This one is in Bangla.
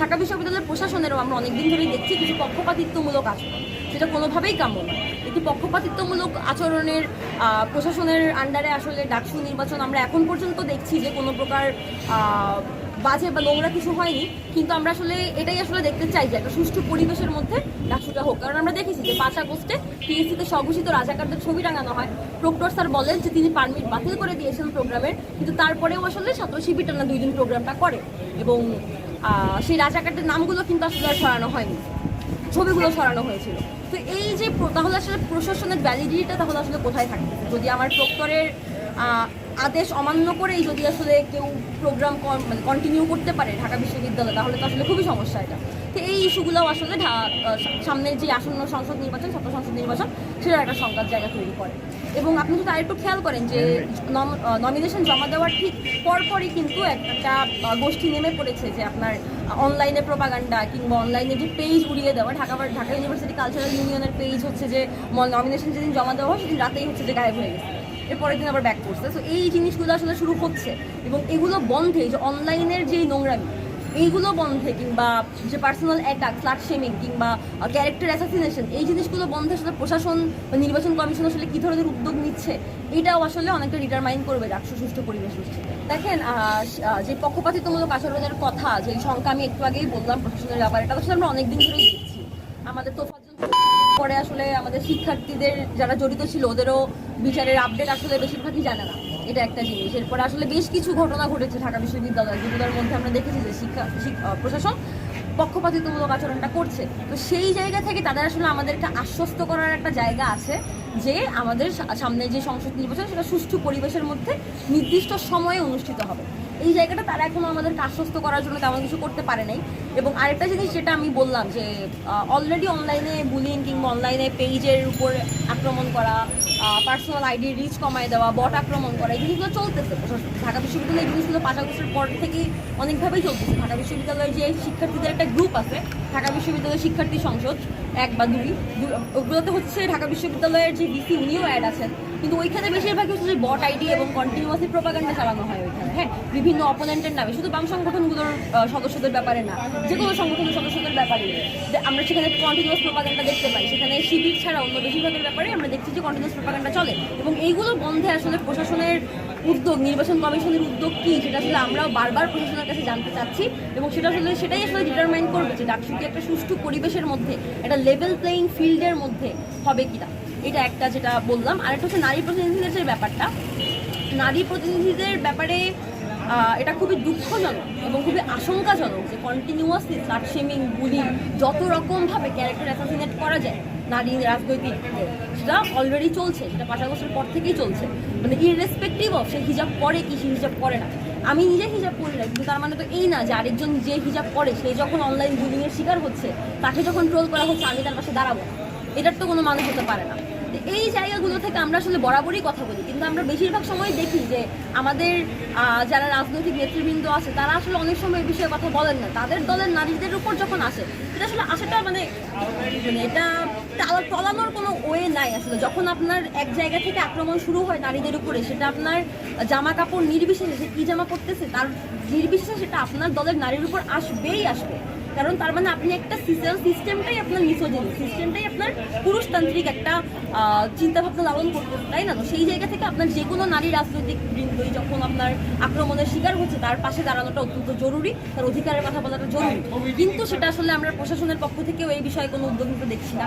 ঢাকা বিশ্ববিদ্যালয়ের প্রশাসনেরও আমরা অনেকদিন ধরেই দেখছি কিছু পক্ষপাতিত্বমূলক আচরণ। সেটা কোনোভাবেই কাম্য নয়। একটি পক্ষপাতিত্বমূলক আচরণের প্রশাসনের আন্ডারে আসলে ডাকসু নির্বাচন আমরা এখন পর্যন্ত দেখছি যে কোনো প্রকার বাজে বা নোংরা কিছু হয়নি। কিন্তু আমরা আসলে এটাই আসলে দেখতে চাই যে একটা সুষ্ঠু পরিবেশের মধ্যে ডাকসুটা হোক। কারণ আমরা দেখেছি যে পাঁচ আগস্টে পিএসসিতে স্বঘোষিত রাজাকারদের ছবি টাঙানো হয়। প্রক্টর স্যার বলেন যে তিনি পারমিট বাতিল করে দিয়েছেন প্রোগ্রামের। কিন্তু তারপরেও আসলে ছাত্র শিবির টানা দুই দিন প্রোগ্রামটা করে। এবং সেই রাজাকারদের নামগুলো কিন্তু আসলে সরানো হয়নি। ছবিগুলো সরানো হয়েছিল। তো এই যে তাহলে আসলে প্রশাসনের ভ্যালিডিটিটা তাহলে আসলে কোথায় থাকবে যদি আমার প্রক্টরের আদেশ অমান্য করেই যদি আসলে কেউ প্রোগ্রাম মানে কন্টিনিউ করতে পারে ঢাকা বিশ্ববিদ্যালয়ে তাহলে তো আসলে খুবই সমস্যা এটা। তো এই ইস্যুগুলোও আসলে ঢা- আহ, সামনে যে আসন্ন সংসদ নির্বাচন ছাত্র সংসদ নির্বাচন সেটার একটা সংঘাত জায়গা তৈরি করে। এবং আপনি যদি আরেকটু খেয়াল করেন যে নমিনেশন জমা দেওয়ার ঠিক পরপরই কিন্তু একটা গোষ্ঠী নেমে পড়েছে যে আপনার অনলাইনে প্রোপাগান্ডা কিংবা অনলাইনে যে পেজ উড়িয়ে দেওয়া ঢাকা ঢাকা ইউনিভার্সিটি কালচারাল ইউনিয়নের পেজ হচ্ছে যে নমিনেশন যেদিন জমা দেওয়া হয় সেদিন রাতেই হচ্ছে যে গায়েব হয়ে গেছে। এরপরের দিন আবার ব্যাক করছে। তো এই জিনিসগুলো আসলে শুরু হচ্ছে। এবং এগুলো বন্ধে যে অনলাইনের যেই নোংরামি, এইগুলো বন্ধে কিংবা যে পার্সোনাল অ্যাটাক ফ্লাট শেমিং কিংবা ক্যারেক্টার অ্যাসাসিনেশন এই জিনিসগুলো বন্ধে আসলে প্রশাসন বা নির্বাচন কমিশন আসলে কী ধরনের উদ্যোগ নিচ্ছে, এটাও আসলে অনেকটা ডিটারমাইন করবে রাষ্ট্র সুষ্ঠু পরিবেশ সৃষ্টিতে দেখেন যে পক্ষপাতিত্বমূলক আচরণের কথা, যে শঙ্কা আমি একটু আগেই বললাম প্রশাসনের ব্যাপারে, এটা আসলে আমরা অনেকদিন ধরেই দেখছি। আমাদের তোফাজ্জল পরে আসলে আমাদের শিক্ষার্থীদের যারা জড়িত ছিল, ওদেরও বিচারের আপডেট আসলে বেশিরভাগই জানে না। এটা একটা জিনিস। এরপরে আসলে বেশ কিছু ঘটনা ঘটেছে ঢাকা বিশ্ববিদ্যালয়, যেগুলোর মধ্যে আমরা দেখেছি যে শিক্ষা, প্রশাসন পক্ষপাতিত্বমূলক আচরণটা করছে। তো সেই জায়গা থেকে তাদের আসলে আমাদেরকে আশ্বস্ত করার একটা জায়গা আছে যে আমাদের সামনে যে সংসদ নির্বাচন, সেটা সুষ্ঠু পরিবেশের মধ্যে নির্দিষ্ট সময়ে অনুষ্ঠিত হবে। এই জায়গাটা তারা এখনও আমাদেরকে আশ্বস্ত করার জন্য তেমন কিছু করতে পারে নাই। এবং আরেকটা জিনিস যেটা আমি বললাম যে অলরেডি অনলাইনে বুলিং কিংবা অনলাইনে পেজের উপর আক্রমণ করা পার্সোনাল আইডি রিচ কমায় দেওয়া, বট আক্রমণ করা এই জিনিসগুলো চলতেছে। ঢাকা বিশ্ববিদ্যালয় এই জিনিসগুলো পাঁচ আগস্টের পর থেকেই অনেকভাবেই চলতেছে। ঢাকা বিশ্ববিদ্যালয়ের যে শিক্ষার্থীদের একটা গ্রুপ আছে, ঢাকা বিশ্ববিদ্যালয়ের শিক্ষার্থী সংসদ, এক বা দুই ওগুলোতে হচ্ছে ঢাকা বিশ্ববিদ্যালয়ের যে বিসি উনিও অ্যাড আছেন। কিন্তু ওইখানে বেশিরভাগই হচ্ছে যে বট আইডি এবং কন্টিনিউয়াসলি প্রোপাগান্ডা চালানো হয় ওইখানে। হ্যাঁ বিভিন্ন অপোনেন্টের নামে, শুধু বাম সংগঠনগুলোর সদস্যদের ব্যাপারে না, যে কোনো সংগঠনের সদস্যদের ব্যাপারে। আমরা সেখানে কন্টিনিউয়াস প্রোপাগান্ডা দেখতে পাই, সেখানে শিবির ছাড়া অন্য বেশিরভাগের ব্যাপারে আমরা দেখছি যে কন্টিনিউয়াস প্রোপাগান্ডা চলে। এবং এইগুলো বন্ধে আসলে প্রশাসনের উদ্যোগ, নির্বাচন কমিশনের উদ্যোগ কি, সেটা আসলে আমরাও বারবার প্রশাসনের কাছে জানতে চাচ্ছি। এবং সেটা আসলে, সেটাই আসলে ডিটারমাইন করবে যে ডাকসুটি একটা সুষ্ঠু পরিবেশের মধ্যে, একটা লেভেল প্লেইং ফিল্ডের মধ্যে হবে কিনা। এটা একটা যেটা বললাম। আর একটা হচ্ছে নারী প্রতিনিধিদের যে ব্যাপারটা নারী প্রতিনিধিদের ব্যাপারে এটা খুবই দুঃখজনক এবং খুবই আশঙ্কাজনক যে কন্টিনিউয়াসলি ফ্লাট শেমিং বুলি যত রকমভাবে ক্যারেক্টার অ্যাসাসিনেট করা যায় নারী রাজনৈতিক সেটা অলরেডি চলছে, সেটা পাঁচ আগস্টের পর থেকেই চলছে মানে ইররেসপেক্টিভ অফ সে হিজাব পরে কি, সে হিজাব করে না। আমি নিজে হিজাব করি না কিন্তু তার মানে তো এই না যে আরেকজন যে হিজাব করে সে যখন অনলাইন বুলিংয়ের শিকার হচ্ছে, তাকে যখন ট্রোল করা হচ্ছে, আমি তার পাশে দাঁড়াবো এটার তো কোনো মানুষ হতে পারে না। এই জায়গাগুলো থেকে আমরা আসলে বরাবরই কথা বলি। কিন্তু আমরা বেশিরভাগ সময় দেখি যে আমাদের যারা রাজনৈতিক নেতৃবৃন্দ আছে, তারা আসলে অনেক সময় এই বিষয়ে কথা বলেন না। তাদের দলের নারীদের উপর যখন আসে, এটা আসলে আসাটা মানে মানে এটা টলানোর কোনো ওয়ে নাই আসলে। যখন আপনার এক জায়গা থেকে আক্রমণ শুরু হয় নারীদের উপরে, সেটা আপনার জামা কাপড় নির্বিশেষে সে কি জামা পরতেছে, তার নির্বিশেষে সেটা আপনার দলের নারীর উপর আসবেই আসবে। কারণ তার মানে আপনি একটা সিস্টেমটাই আপনার মিসোজেন সিস্টেমটাই আপনার পুরুষতান্ত্রিক একটা চিন্তাভাবনা লালন করতেছে, তাই না? তো সেই জায়গা থেকে আপনার যে কোনো নারী রাজনৈতিক বৃন্দই যখন আপনার আক্রমণের শিকার হচ্ছে, তার পাশে দাঁড়ানোটা অত্যন্ত জরুরি, তার অধিকারের কথা বলাটা জরুরি। কিন্তু সেটা আসলে আমরা প্রশাসনের পক্ষ থেকেও এই বিষয়ে কোনো উদ্যোগ দেখছি না।